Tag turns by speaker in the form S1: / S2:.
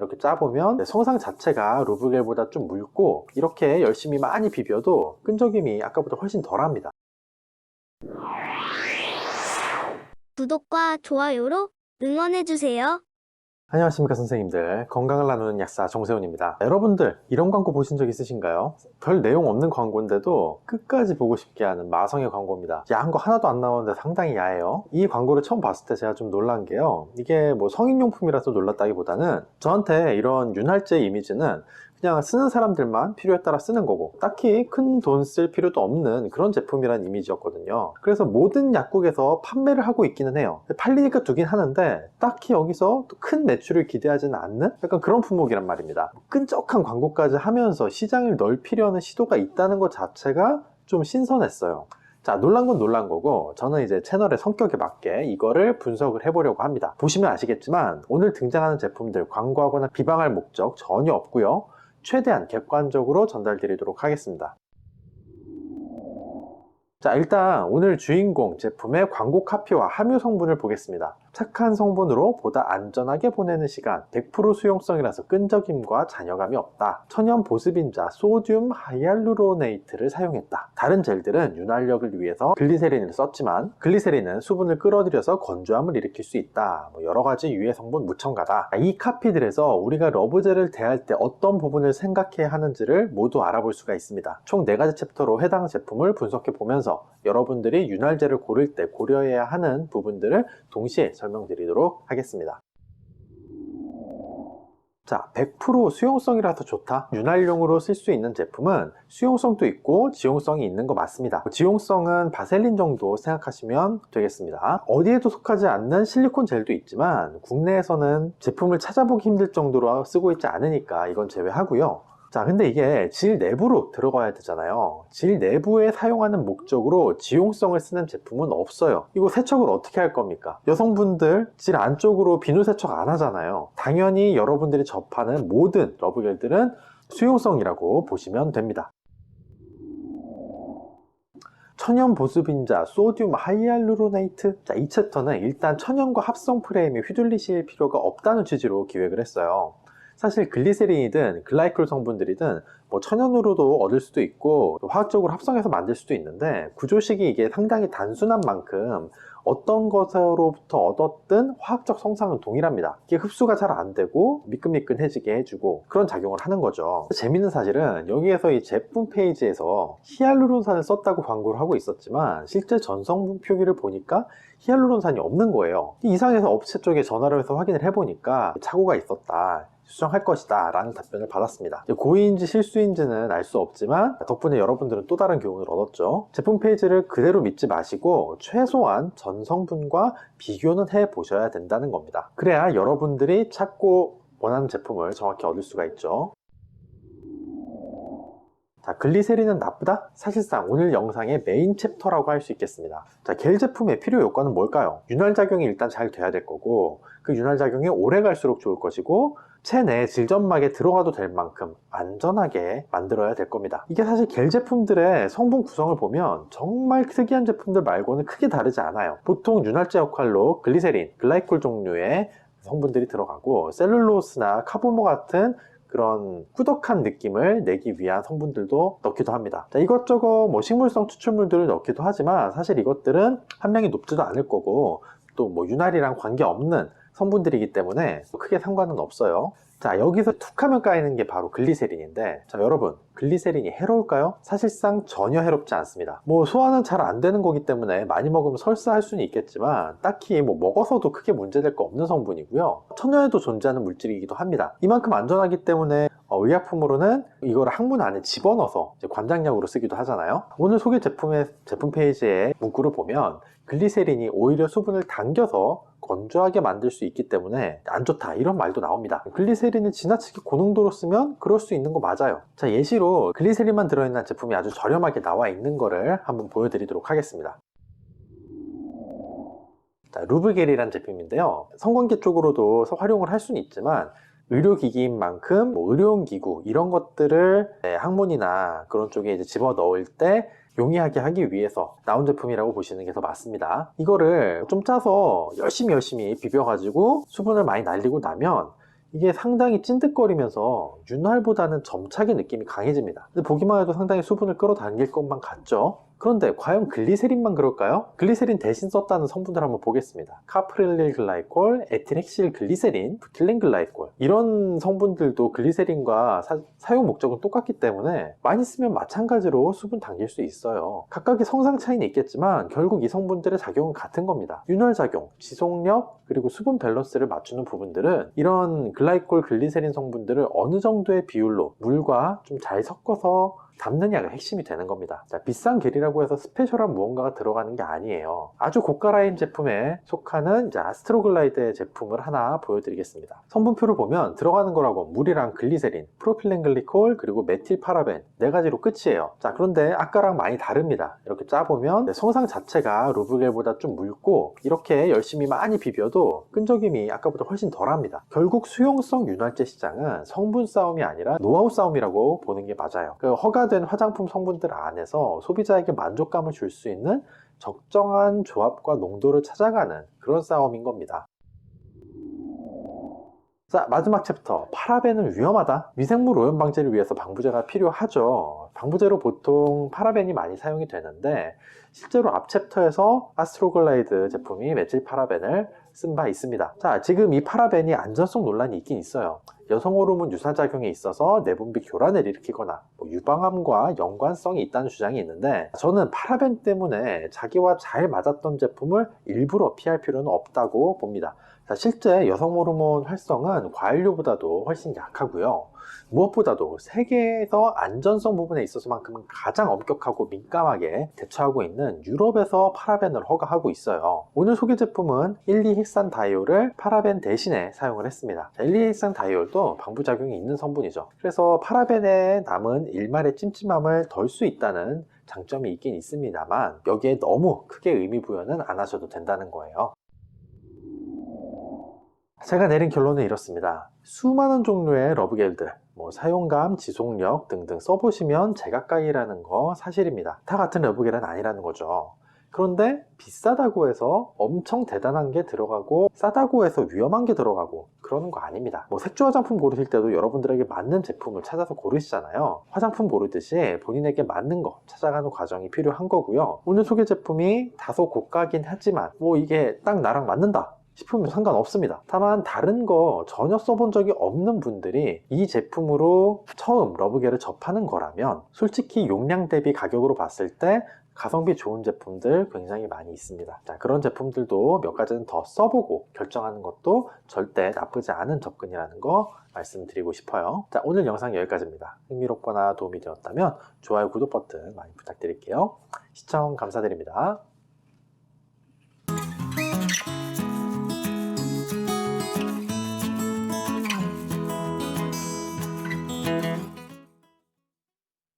S1: 이렇게 짜보면 네, 성상 자체가 루브겔보다 좀 묽고 이렇게 열심히 많이 비벼도 끈적임이 아까보다 훨씬 덜합니다.
S2: 구독과 좋아요로 응원해주세요.
S1: 안녕하십니까 선생님들. 건강을 나누는 약사 정세훈입니다. 여러분들 이런 광고 보신 적 있으신가요? 별 내용 없는 광고인데도 끝까지 보고 싶게 하는 마성의 광고입니다. 야한 거 하나도 안 나오는데 상당히 야해요. 이 광고를 처음 봤을 때 제가 좀 놀란 게요. 이게 뭐 성인용품이라서 놀랐다기보다는 저한테 이런 윤활제 이미지는 그냥 쓰는 사람들만 필요에 따라 쓰는 거고 딱히 큰 돈 쓸 필요도 없는 그런 제품이라는 이미지였거든요. 그래서 모든 약국에서 판매를 하고 있기는 해요. 팔리니까 두긴 하는데 딱히 여기서 또큰 매출을 기대하지는 않는 약간 그런 품목이란 말입니다. 끈적한 광고까지 하면서 시장을 넓히려는 시도가 있다는 것 자체가 좀 신선했어요. 자 놀란 건 놀란 거고 저는 이제 채널의 성격에 맞게 이거를 분석을 해보려고 합니다. 보시면 아시겠지만 오늘 등장하는 제품들 광고하거나 비방할 목적 전혀 없고요 최대한 객관적으로 전달드리도록 하겠습니다. 자, 일단 오늘 주인공 제품의 광고 카피와 함유 성분을 보겠습니다. 착한 성분으로 보다 안전하게 보내는 시간, 100% 수용성이라서 끈적임과 잔여감이 없다. 천연 보습인자 소듐 하이알루로네이트를 사용했다. 다른 젤들은 윤활력을 위해서 글리세린을 썼지만 글리세린은 수분을 끌어들여서 건조함을 일으킬 수 있다. 뭐 여러 가지 유해 성분 무첨가다. 이 카피들에서 우리가 러브젤을 대할 때 어떤 부분을 생각해야 하는지를 모두 알아볼 수가 있습니다. 총 4가지 챕터로 해당 제품을 분석해 보면서 여러분들이 윤활제를 고를 때 고려해야 하는 부분들을 동시에 설명드리도록 하겠습니다. 자, 100% 수용성이라서 좋다. 윤활용으로 쓸 수 있는 제품은 수용성도 있고 지용성이 있는 거 맞습니다. 지용성은 바셀린 정도 생각하시면 되겠습니다. 어디에도 속하지 않는 실리콘 젤도 있지만 국내에서는 제품을 찾아보기 힘들 정도로 쓰고 있지 않으니까 이건 제외하고요. 자, 근데 이게 질 내부로 들어가야 되잖아요. 질 내부에 사용하는 목적으로 지용성을 쓰는 제품은 없어요. 이거 세척을 어떻게 할 겁니까? 여성분들 질 안쪽으로 비누 세척 안 하잖아요. 당연히 여러분들이 접하는 모든 러브겔들은 수용성이라고 보시면 됩니다. 천연 보습인자 소듐 하이알루로네이트 자, 이 챕터는 일단 천연과 합성 프레임에 휘둘리실 필요가 없다는 취지로 기획을 했어요. 사실 글리세린이든 글라이콜 성분들이든 뭐 천연으로도 얻을 수도 있고 또 화학적으로 합성해서 만들 수도 있는데 구조식이 이게 상당히 단순한 만큼 어떤 것으로부터 얻었든 화학적 성상은 동일합니다. 이게 흡수가 잘 안 되고 미끈미끈해지게 해주고 그런 작용을 하는 거죠. 재밌는 사실은 여기에서 이 제품 페이지에서 히알루론산을 썼다고 광고를 하고 있었지만 실제 전성분 표기를 보니까 히알루론산이 없는 거예요. 이상해서 업체 쪽에 전화를 해서 확인을 해보니까 착오가 있었다. 수정할 것이다 라는 답변을 받았습니다. 고의인지 실수인지는 알 수 없지만 덕분에 여러분들은 또 다른 교훈을 얻었죠. 제품 페이지를 그대로 믿지 마시고 최소한 전 성분과 비교는 해 보셔야 된다는 겁니다. 그래야 여러분들이 찾고 원하는 제품을 정확히 얻을 수가 있죠 자, 글리세린은 나쁘다? 사실상 오늘 영상의 메인 챕터라고 할 수 있겠습니다. 자, 겔 제품의 필요 요건은 뭘까요? 윤활작용이 일단 잘 돼야 될 거고, 그 윤활작용이 오래 갈수록 좋을 것이고, 체내 질점막에 들어가도 될 만큼 안전하게 만들어야 될 겁니다. 이게 사실 겔 제품들의 성분 구성을 보면 정말 특이한 제품들 말고는 크게 다르지 않아요. 보통 윤활제 역할로 글리세린, 글라이콜 종류의 성분들이 들어가고, 셀룰로스나 카보모 같은 그런 꾸덕한 느낌을 내기 위한 성분들도 넣기도 합니다. 자, 이것저것 뭐 식물성 추출물들을 넣기도 하지만 사실 이것들은 함량이 높지도 않을 거고 또 뭐 윤활이랑 관계없는 성분들이기 때문에 크게 상관은 없어요. 자, 여기서 툭 하면 까이는 게 바로 글리세린인데, 자, 여러분, 글리세린이 해로울까요? 사실상 전혀 해롭지 않습니다. 뭐, 소화는 잘 안 되는 거기 때문에 많이 먹으면 설사 할 수는 있겠지만, 딱히 뭐, 먹어서도 크게 문제될 거 없는 성분이고요. 천연에도 존재하는 물질이기도 합니다. 이만큼 안전하기 때문에 어, 의약품으로는 이거를 항문 안에 집어넣어서 관장약으로 쓰기도 하잖아요. 오늘 소개 제품의 제품 페이지에 문구를 보면 글리세린이 오히려 수분을 당겨서 건조하게 만들 수 있기 때문에 안 좋다 이런 말도 나옵니다. 글리세린을 지나치게 고농도로 쓰면 그럴 수 있는 거 맞아요. 자 예시로 글리세린만 들어있는 제품이 아주 저렴하게 나와 있는 거를 한번 보여드리도록 하겠습니다. 자, 루브겔이라는 제품인데요. 성관계 쪽으로도 활용을 할 수는 있지만 의료기기인 만큼 뭐 의료용 기구 이런 것들을 네, 항문이나 그런 쪽에 이제 집어 넣을 때 용이하게 하기 위해서 나온 제품이라고 보시는 게 더 맞습니다. 이거를 좀 짜서 열심히 열심히 비벼가지고 수분을 많이 날리고 나면 이게 상당히 찐득거리면서 윤활보다는 점차게 느낌이 강해집니다. 근데 보기만 해도 상당히 수분을 끌어당길 것만 같죠? 그런데 과연 글리세린만 그럴까요? 글리세린 대신 썼다는 성분들 한번 보겠습니다. 카프릴릴 글라이콜, 에틸핵실 글리세린, 부틸렌 글라이콜 이런 성분들도 글리세린과 사, 용 목적은 똑같기 때문에 많이 쓰면 마찬가지로 수분 당길 수 있어요. 각각의 성상 차이는 있겠지만 결국 이 성분들의 작용은 같은 겁니다. 윤활 작용, 지속력, 그리고 수분 밸런스를 맞추는 부분들은 이런 글라이콜 글리세린 성분들을 어느 정도의 비율로 물과 좀 잘 섞어서 담느냐가 핵심이 되는 겁니다. 자, 비싼 겔이라고 해서 스페셜한 무언가가 들어가는 게 아니에요. 아주 고가 라인 제품에 속하는 이제 아스트로글라이드 제품을 하나 보여드리겠습니다. 성분표를 보면 들어가는 거라고 물이랑 글리세린, 프로필렌 글리콜, 그리고 메틸 파라벤 네 가지로 끝이에요. 자, 그런데 아까랑 많이 다릅니다. 이렇게 짜보면 성상 자체가 루브겔보다 좀 묽고 이렇게 열심히 많이 비벼도 끈적임이 아까보다 훨씬 덜합니다. 결국 수용성 윤활제 시장은 성분 싸움이 아니라 노하우 싸움이라고 보는 게 맞아요. 그 허가 된 화장품 성분들 안에서 소비자에게 만족감을 줄 수 있는 적정한 조합과 농도를 찾아가는 그런 싸움인 겁니다. 자, 마지막 챕터. 파라벤은 위험하다. 미생물 오염 방지를 위해서 방부제가 필요하죠. 방부제로 보통 파라벤이 많이 사용이 되는데, 실제로 앞 챕터에서 아스트로글라이드 제품이 메틸 파라벤을 쓴 바 있습니다. 자, 지금 이 파라벤이 안전성 논란이 있긴 있어요. 여성 호르몬 유사작용에 있어서 내분비 교란을 일으키거나 뭐 유방암과 연관성이 있다는 주장이 있는데 저는 파라벤 때문에 자기와 잘 맞았던 제품을 일부러 피할 필요는 없다고 봅니다. 자, 실제 여성 호르몬 활성은 과일류보다도 훨씬 약하고요. 무엇보다도 세계에서 안전성 부분에 있어서만큼은 가장 엄격하고 민감하게 대처하고 있는 유럽에서 파라벤을 허가하고 있어요. 오늘 소개 제품은 1,2헥산 다이올을 파라벤 대신에 사용을 했습니다. 1,2헥산 다이올도 방부작용이 있는 성분이죠. 그래서 파라벤에 남은 일말의 찜찜함을 덜 수 있다는 장점이 있긴 있습니다만 여기에 너무 크게 의미 부여는 안 하셔도 된다는 거예요. 제가 내린 결론은 이렇습니다. 수많은 종류의 러브겔들, 뭐 사용감, 지속력 등등 써보시면 제각각이라는 거 사실입니다. 다 같은 러브겔은 아니라는 거죠. 그런데 비싸다고 해서 엄청 대단한 게 들어가고 싸다고 해서 위험한 게 들어가고 그러는 거 아닙니다. 뭐 색조 화장품 고르실 때도 여러분들에게 맞는 제품을 찾아서 고르시잖아요. 화장품 고르듯이 본인에게 맞는 거 찾아가는 과정이 필요한 거고요. 오늘 소개 제품이 다소 고가긴 하지만 뭐 이게 딱 나랑 맞는다. 싶으면 상관없습니다. 다만 다른 거 전혀 써본 적이 없는 분들이 이 제품으로 처음 러브겔을 접하는 거라면 솔직히 용량 대비 가격으로 봤을 때 가성비 좋은 제품들 굉장히 많이 있습니다. 자, 그런 제품들도 몇 가지는 더 써보고 결정하는 것도 절대 나쁘지 않은 접근이라는 거 말씀드리고 싶어요. 자, 오늘 영상 여기까지입니다. 흥미롭거나 도움이 되었다면 좋아요, 구독 버튼 많이 부탁드릴게요. 시청 감사드립니다.